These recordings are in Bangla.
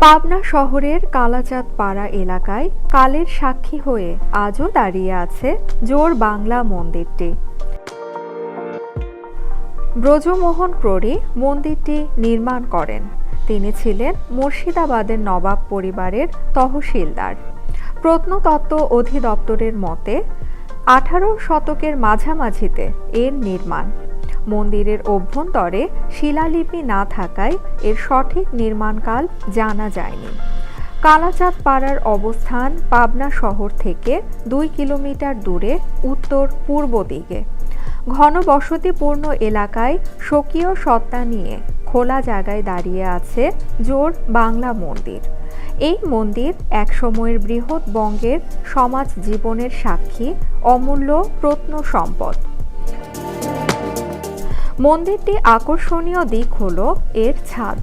পাবনা শহরের কালাচাঁদ পাড়া এলাকায় কালের সাক্ষী হয়ে আজও দাঁড়িয়ে আছে জোর বাংলা মন্দিরটি। ব্রজমোহন ক্রোড়ি মন্দিরটি নির্মাণ করেন। তিনি ছিলেন মুর্শিদাবাদের নবাব পরিবারের তহসিলদার। প্রত্নতত্ত্ব অধিদপ্তরের মতে, আঠারো শতকের মাঝামাঝিতে এর নির্মাণ মন্দিরের অভ্যন্তরে শিলালিপি না থাকায় এর সঠিক নির্মাণকাল জানা যায়নি। কালাচাঁদ পাড়ার অবস্থান পাবনা শহর থেকে দুই কিলোমিটার দূরে উত্তর পূর্ব দিকে। ঘনবসতিপূর্ণ এলাকায় স্বকীয় সত্তা নিয়ে খোলা জায়গায় দাঁড়িয়ে আছে জোর বাংলা মন্দির। এই মন্দির একসময়ের বৃহৎ বঙ্গের সমাজ জীবনের সাক্ষী, অমূল্য প্রত্ন সম্পদ মন্দিরটি আকর্ষণীয় দিক হল এর ছাদ।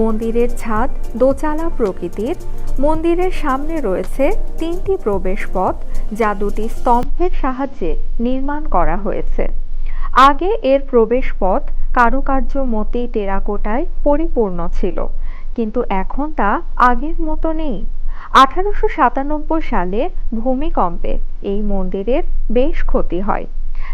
মন্দিরের ছাদ দোচালা প্রকৃতির। মন্দিরের সামনে রয়েছে তিনটি প্রবেশপথ, যা দুটি স্তম্ভের সাহায্যে নির্মাণ করা হয়েছে। আগে এর প্রবেশপথ কারুকার্য মতি টেরাকোটায় পরিপূর্ণ ছিল, কিন্তু এখন তা আগের মতো নেই। আঠারোশো সাতানব্বই সালে ভূমিকম্পে এই মন্দিরের বেশ ক্ষতি হয়।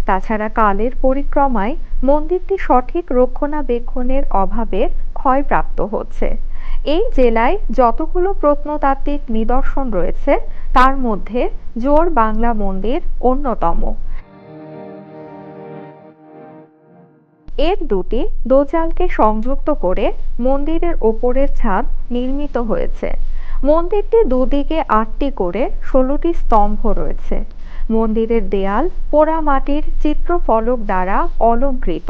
তাছাড়া কালের পরিক্রমায় মন্দিরটি সঠিক রক্ষণাবেক্ষণের অভাবে ক্ষয়প্রাপ্ত হচ্ছে। এই জেলায় যতগুলো প্রত্নতাত্ত্বিক নিদর্শন রয়েছে, তার মধ্যে জোর বাংলা মন্দির অন্যতম। এর দুটি দোচালকে সংযুক্ত করে মন্দিরের ওপরের ছাদ নির্মিত হয়েছে। মন্দিরটি দুদিকে আটটি করে ষোলোটি স্তম্ভ রয়েছে। মন্দিরের দেয়াল পোড়ামাটির চিত্রফলক দ্বারা অলঙ্কৃত।